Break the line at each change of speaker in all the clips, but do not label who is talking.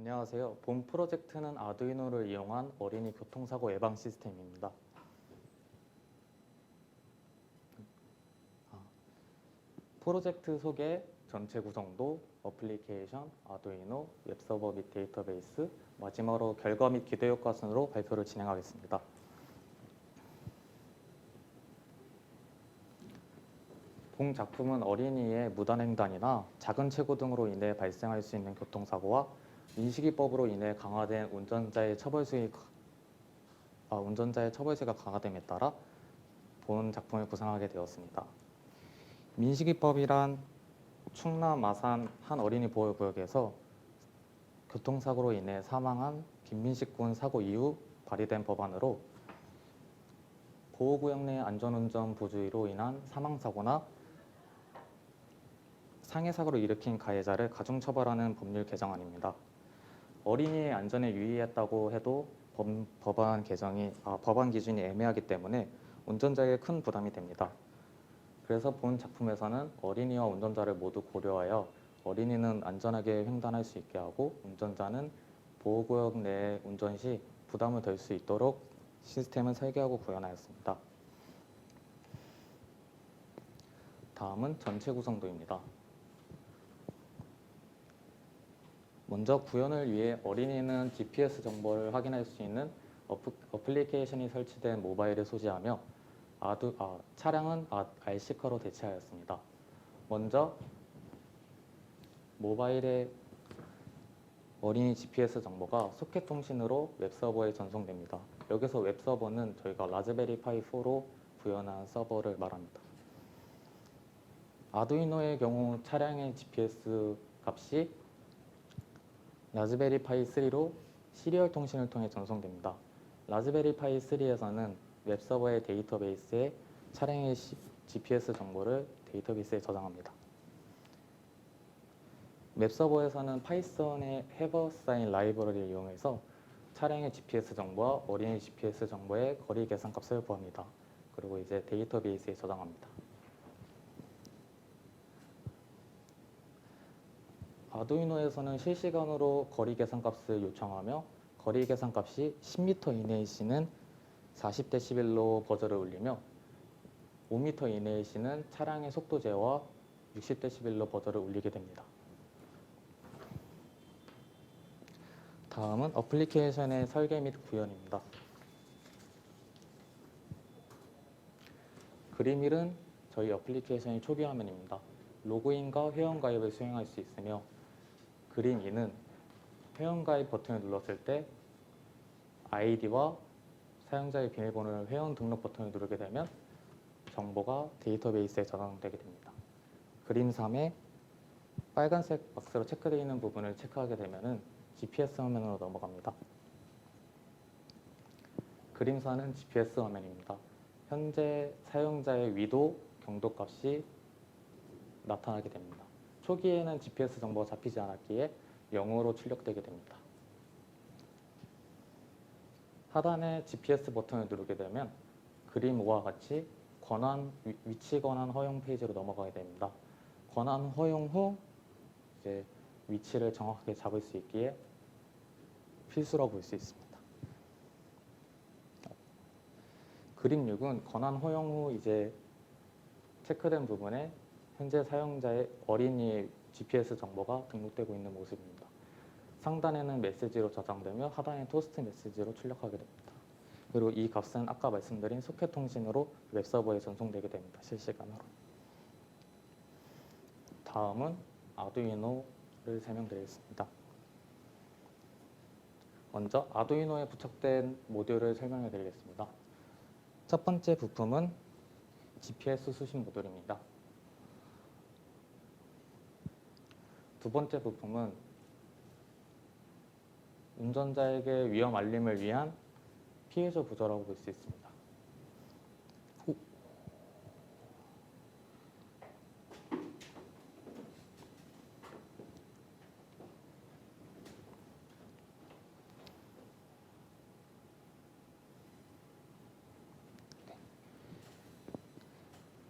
안녕하세요. 본 프로젝트는 아두이노를 이용한 어린이 교통사고 예방 시스템입니다. 아, 프로젝트 소개, 전체 구성도, 어플리케이션, 아두이노, 웹서버 및 데이터베이스, 마지막으로 결과 및 기대 효과 순으로 발표를 진행하겠습니다. 본 작품은 어린이의 무단횡단이나 작은 체고 등으로 인해 발생할 수 있는 교통사고와 인식이법으로 인해 강화된 운전자의 처벌수위 아, 운전자의 처벌수가 강화됨에 따라 본 작품을 구상하게 되었습니다. 민식이법이란 충남 마산 한 어린이 보호구역에서 교통사고로 인해 사망한 김민식 군 사고 이후 발의된 법안으로 보호구역 내 안전운전 부주의로 인한 사망사고나 상해사고를 일으킨 가해자를 가중처벌하는 법률 개정안입니다. 어린이의 안전에 유의했다고 해도 법, 법안 개정이 아, 법안 기준이 애매하기 때문에 운전자에게 큰 부담이 됩니다. 그래서 본 작품에서는 어린이와 운전자를 모두 고려하여 어린이는 안전하게 횡단할 수 있게 하고 운전자는 보호구역 내 운전 시 부담을 덜 수 있도록 시스템을 설계하고 구현하였습니다. 다음은 전체 구성도입니다. 먼저 구현을 위해 어린이는 GPS 정보를 확인할 수 있는 어프, 어플 리케이션이 설치된 모바일을 소지하며 아두, 아, 차량은 아, RC카로 대체하였습니다. 먼저 모바일의 어린이 GPS 정보가 소켓 통신으로 웹서버에 전송됩니다. 여기서 웹서버는 저희가 라즈베리 파이 4로 구현한 서버를 말합니다. 아두이노의 경우 차량의 GPS 값이 라즈베리 파이 3로 시리얼 통신을 통해 전송됩니다. 라즈베리 파이 3에서는 웹서버의 데이터베이스에 차량의 시- GPS 정보를 데이터베이스에 저장합니다. 웹서버에서는 파이썬의 해버사인 라이브러리를 이용해서 차량의 GPS 정보와 어린이 GPS 정보의 거리 계산 값을 구합니다. 그리고 이제 데이터베이스에 저장합니다. 아두이노에서는 실시간으로 거리 계산 값을 요청하며 거리 계산 값이 10m 이내의 시는 40dB로 버저를 울리며 5m 이내의 시는 차량의 속도 제어와 60dB로 버저를 울리게 됩니다. 다음은 어플리케이션의 설계 및 구현입니다. 그림 1은 저희 어플리케이션의 초기 화면입니다. 로그인과 회원 가입을 수행할 수 있으며 그림 2는 회원가입 버튼을 눌렀을 때 아이디와 사용자의 비밀번호를 회원 등록 버튼을 누르게 되면 정보가 데이터베이스에 저장되게 됩니다. 그림 3에 빨간색 박스로 체크되어 있는 부분을 체크하게 되면 GPS 화면으로 넘어갑니다. 그림 4는 GPS 화면입니다. 현재 사용자의 위도, 경도 값이 나타나게 됩니다. 초기에는 GPS 정보가 잡히지 않았기에 0으로 출력되게 됩니다. 하단에 GPS 버튼을 누르게 되면 그림 5와 같이 권한 위- 위치 권한 허용 페이지로 넘어가게 됩니다. 권한 허용 후 이제 위치를 정확하게 잡을 수 있기에 필수라고 볼수 있습니다. 그림 6은 권한 허용 후 이제 체크된 부분에 현재 사용자의 어린이의 GPS 정보가 등록되고 있는 모습입니다. 상단에는 메시지로 저장되며 하단에 토스트 메시지로 출력하게 됩니다. 그리고 이 값은 아까 말씀드린 소켓 통신으로 웹서버에 전송되게 됩니다. 실시간으로. 다음은 아두이노를 설명드리겠습니다. 먼저 아두이노에 부착된 모듈을 설명해 드리겠습니다. 첫 번째 부품은 GPS 수신 모듈입니다. 두 번째 부품은 운전자에게 위험 알림을 위한 피해자 부저라고 볼 수 있습니다. 후.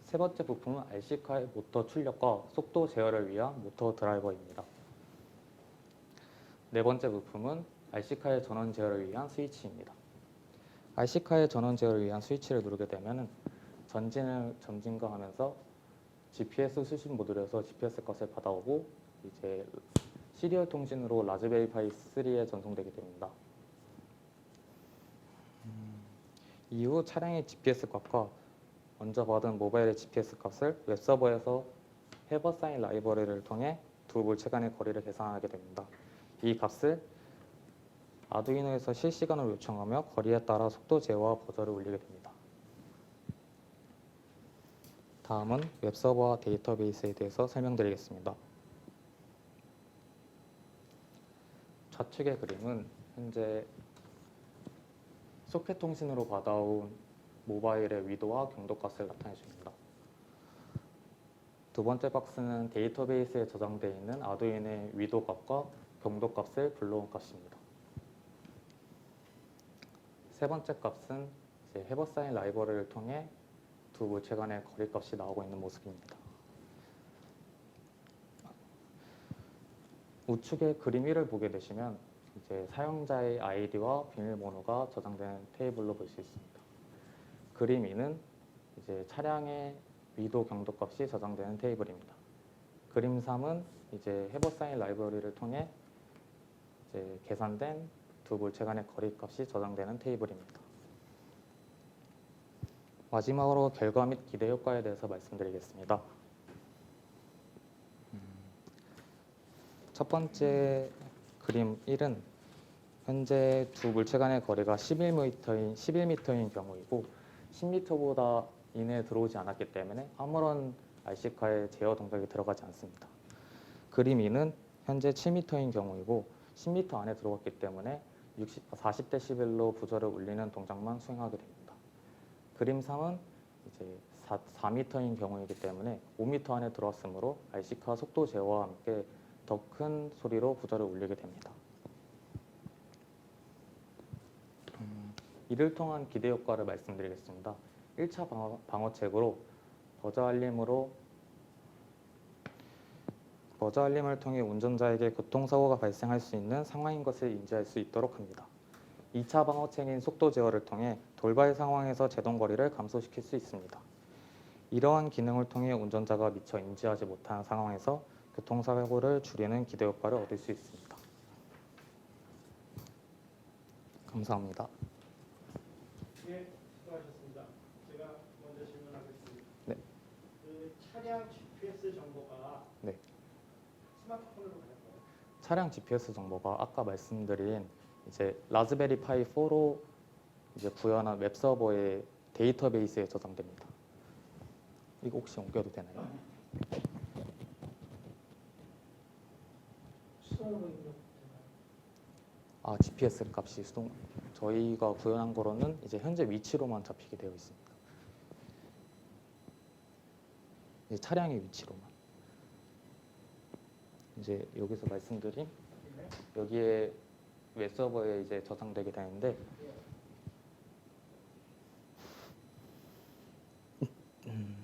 세 번째 부품은 RC카의 모터 출력과 속도 제어를 위한 모터 드라이버입니다. 네 번째 부품은 RC카의 전원 제어를 위한 스위치입니다. RC카의 전원 제어를 위한 스위치를 누르게 되면 전진을 점진과 하면서 GPS 수신 모듈에서 GPS 값을 받아오고 이제 시리얼 통신으로 라즈베리 파이 3에 전송되게 됩니다. 음, 이후 차량의 GPS 값과 먼저 받은 모바일의 GPS 값을 웹서버에서 해버 사인 라이브러리를 통해 두 물체 간의 거리를 계산하게 됩니다. 이 값을 아두이노에서 실시간으로 요청하며 거리에 따라 속도 제어와 버저를 울리게 됩니다. 다음은 웹서버와 데이터베이스에 대해서 설명드리겠습니다. 좌측의 그림은 현재 소켓 통신으로 받아온 모바일의 위도와 경도값을 나타내 줍니다. 두 번째 박스는 데이터베이스에 저장되어 있는 아두인의 위도값과 경도값을 불러온 값입니다. 세 번째 값은 해버사인 라이브러리를 통해 두 물체 간의 거리값이 나오고 있는 모습입니다. 우측에 그림 1을 보게 되시면 이제 사용자의 아이디와 비밀번호가 저장된 테이블로 볼 수 있습니다. 그림 2는 이제 차량의 위도 경도값이 저장되는 테이블입니다. 그림 3은 이제 해버사인 라이브러리를 통해 이제 계산된 두 물체 간의 거리값이 저장되는 테이블입니다. 마지막으로 결과 및 기대 효과에 대해서 말씀드리겠습니다. 음, 첫 번째 그림 1은 현재 두 물체 간의 거리가 11m인 11m인 경우이고 10m보다 이내에 들어오지 않았기 때문에 아무런 RC카의 제어 동작이 들어가지 않습니다. 그림 2는 현재 7m인 경우이고 10m 안에 들어갔기 때문에 60, 40데시벨로 부저를 울리는 동작만 수행하게 됩니다. 그림 3은 이제 4, 4m인 경우이기 때문에 5m 안에 들어왔으므로 RC카 속도 제어와 함께 더 큰 소리로 부저를 울리게 됩니다. 음, 이를 통한 기대 효과를 말씀드리겠습니다. 1차 방어, 방어 책으로 버저 알림으로 버저 알림을 통해 운전자에게 교통사고가 발생할 수 있는 상황인 것을 인지할 수 있도록 합니다. 2차 방어책인 속도 제어를 통해 돌발 상황에서 제동 거리를 감소시킬 수 있습니다. 이러한 기능을 통해 운전자가 미처 인지하지 못한 상황에서 교통사고를 줄이는 기대 효과를 얻을 수 있습니다. 감사합니다.
예, 수고하셨습니다. 제가 먼저 질문하겠습니다.
네.
그 차량 GPS 정보가
네.
스마트폰으로 가는 거예요?
차량 GPS 정보가 아까 말씀드린 이제 라즈베리 파이 4로 이제 구현한 웹 서버의 데이터베이스에 저장됩니다. 이거 혹시 옮겨도 되나요?
수동으로 입력되나요?
아 GPS 값이 수동 저희가 구현한 거로는 이제 현재 위치로만 잡히게 되어 있습니다. 이제 차량의 위치로만. 이제 여기서 말씀드린
네.
여기에 웹 서버에 이제 저장되게 되는데 음,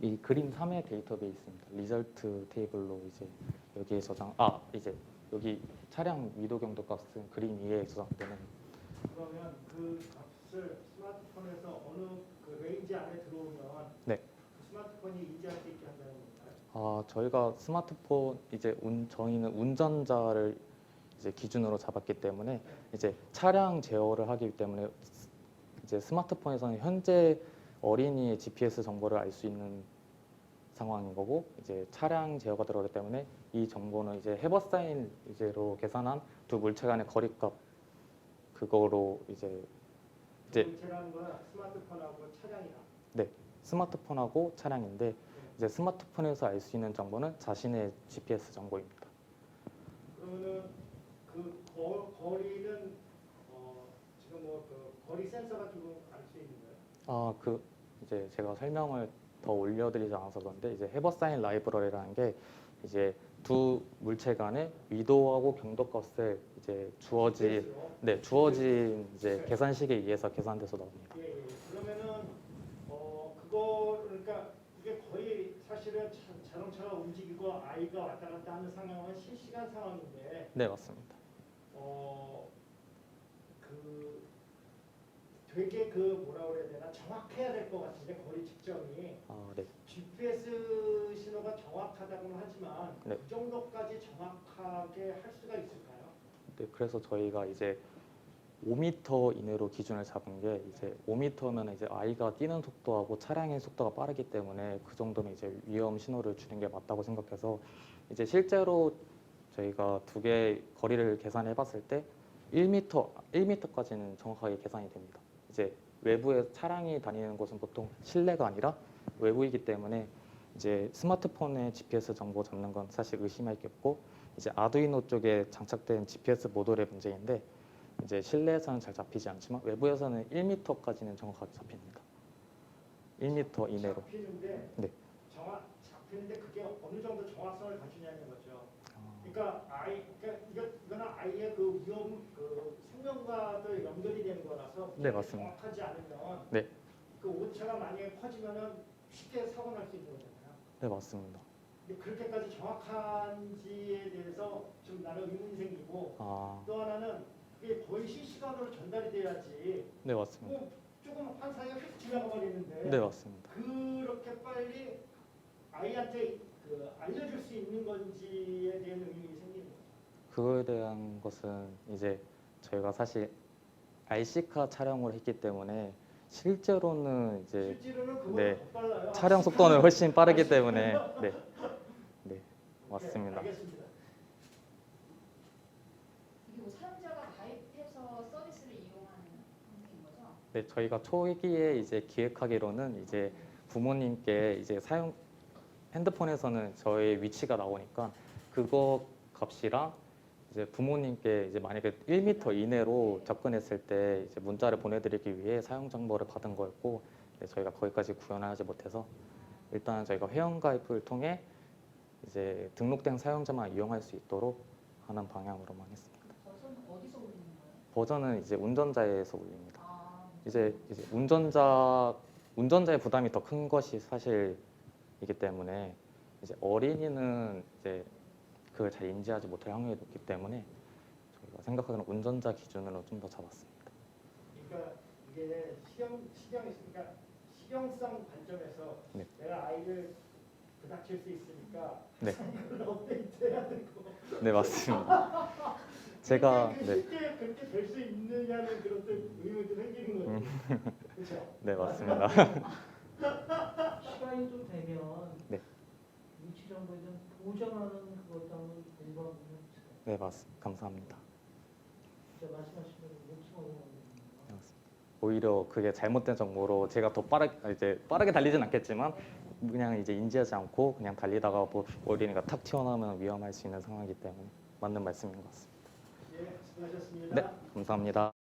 이 그림 3의 데이터베이스입니다. 리절트 테이블로 이제 여기에 저장 아 이제 여기 차량 위도 경도 값은 그림 2에 저장되는
그러면 그 값을 스마트폰에서 어느 그 레인지 안에 들어오면
네.
그 스마트폰이 인지할 수 있게 한다는 건가요?
아 저희가 스마트폰 이제 운 저희는 운전자를 이제 기준으로 잡았기 때문에 이제 차량 제어를 하기 때문에 이제 스마트폰에서는 현재 어린이의 GPS 정보를 알 수 있는 상황인 거고 이제 차량 제어가 들어가기 때문에 이 정보는 이제 해버사인 이제로 계산한 두 물체 간의 거리값 그거로 이제 이제
물체라는 건 스마트폰하고 차량이다.
스마트폰하고 차량인데 이제 스마트폰에서 알 수 있는 정보는 자신의 GPS 정보입니다.
그러면은 그 거, 거리는 어, 지금 뭐그 거리 센서 같은 거 알 수 있는 거예요?
아, 그 이제 제가 설명을 더 올려드리지 않아서 그런데 이제 해버사인 라이브러리라는 게 이제 두 물체 간의 위도하고 경도 값을 이제 주어진? 네 주어진 이제 계산식에 의해서 계산돼서 나옵니다.
예, 예. 그거 그러니까 이게 거의 사실은 차, 자동차가 움직이고 아이가 왔다 갔다 하는 상황은 실시간 상황인데
네 맞습니다.
어, 그 되게 그 뭐라 그래야 되나 정확해야 될 것 같은데 거리 측정이
아, 네.
GPS 신호가 정확하다고는 하지만
네.
그 정도까지 정확하게 할 수가 있을까요?
네, 그래서 저희가 이제 5m 이내로 기준을 잡은 게 이제 5m면 이제 아이가 뛰는 속도하고 차량의 속도가 빠르기 때문에 그 정도면 이제 위험 신호를 주는 게 맞다고 생각해서 이제 실제로 저희가 두 개 거리를 계산해 봤을 때 1m 1m까지는 정확하게 계산이 됩니다. 이제 외부에 차량이 다니는 곳은 보통 실내가 아니라 외부이기 때문에 이제 스마트폰에 GPS 정보 잡는 건 사실 의심할 게 없고 이제 아두이노 쪽에 장착된 GPS 모듈의 문제인데 이제 실내에서는 잘 잡히지 않지만 외부에서는 1m까지는 정확하게 잡힙니다. 1m 이내로.
잡히는데
네.
정확 잡히는데 그게 어느 정도 정확성을 갖추냐는 거죠.
아,
그러니까 아이 그러니까 이거 이거는 아이의 그 위험 그 생명과도 연결이 되는 거라서
네, 맞습니다.
정확하지 않으면
네.
그 오차가 만약에 커지면은 쉽게 사고 날 수 있는 거잖아요.
네 맞습니다.
근데 그렇게까지 정확한지에 대해서 좀 나는 의문이 생기고
아,
또 하나는 이게 거의 실시간으로 전달이 돼야지
네 맞습니다.
뭐 조금 한 사이가 휙 지나가 버리는데
네 맞습니다.
그렇게 빨리 아이한테 그 알려줄 수 있는 건지에 대한 의문이 생기는 거죠.
그거에 대한 것은 이제 저희가 사실 RC카 촬영을 했기 때문에 실제로는 이제
실제로는 그거
네.
더 빨라요.
촬영 속도는 훨씬 빠르기 때문에 네, 네 맞습니다.
네, 알겠습니다.
이게 뭐 사용자가 가입해서 서비스를 이용하는 형태인 거죠?
네 저희가 초기에 이제 기획하기로는 이제 부모님께 이제 사용 핸드폰에서는 저의 위치가 나오니까 그거 값이랑 이제 부모님께 이제 만약에 1m 이내로 접근했을 때 이제 문자를 보내드리기 위해 사용 정보를 받은 거였고 네, 저희가 거기까지 구현하지 못해서 일단 저희가 회원 가입을 통해 이제 등록된 사용자만 이용할 수 있도록 하는 방향으로만 했습니다.
버전 어디서 올리는 거예요?
버전은 이제 운전자에서 올립니다.
아,
이제 이제 운전자 운전자의 부담이 더 큰 것이 사실이기 때문에 이제 어린이는 이제 그걸 잘 인지하지 못할 확률이 높기 때문에 저희가 생각하기는 운전자 기준으로 좀 더 잡았습니다.
그러니까 이게 실용 실용 그러니까 실용성 관점에서
네.
내가 아이를 부닥칠 수 있으니까
네.
업데이트해야 되고
네 맞습니다. 제가 네,
실제 그렇게 될 수 있느냐는 그런 또 의문이 좀 생기는 거죠.
음.
그렇죠.
네 맞습니다.
시간이 좀 되면
네.
위치 정보에 대한 보정하는 그것 한번 공부하면 좋겠어요.
네 맞습니다. 감사합니다.
진짜 말씀하신 대로 목숨하고 만드는
네, 맞습니다. 오히려 그게 잘못된 정보로 제가 더 빠르게 아, 이제 빠르게 달리진 않겠지만 그냥 이제 인지하지 않고 그냥 달리다가 뭐 어린이가 탁 튀어나오면 위험할 수 있는 상황이기 때문에 맞는 말씀인 것 같습니다.
예, 수고하셨습니다.
네 감사합니다.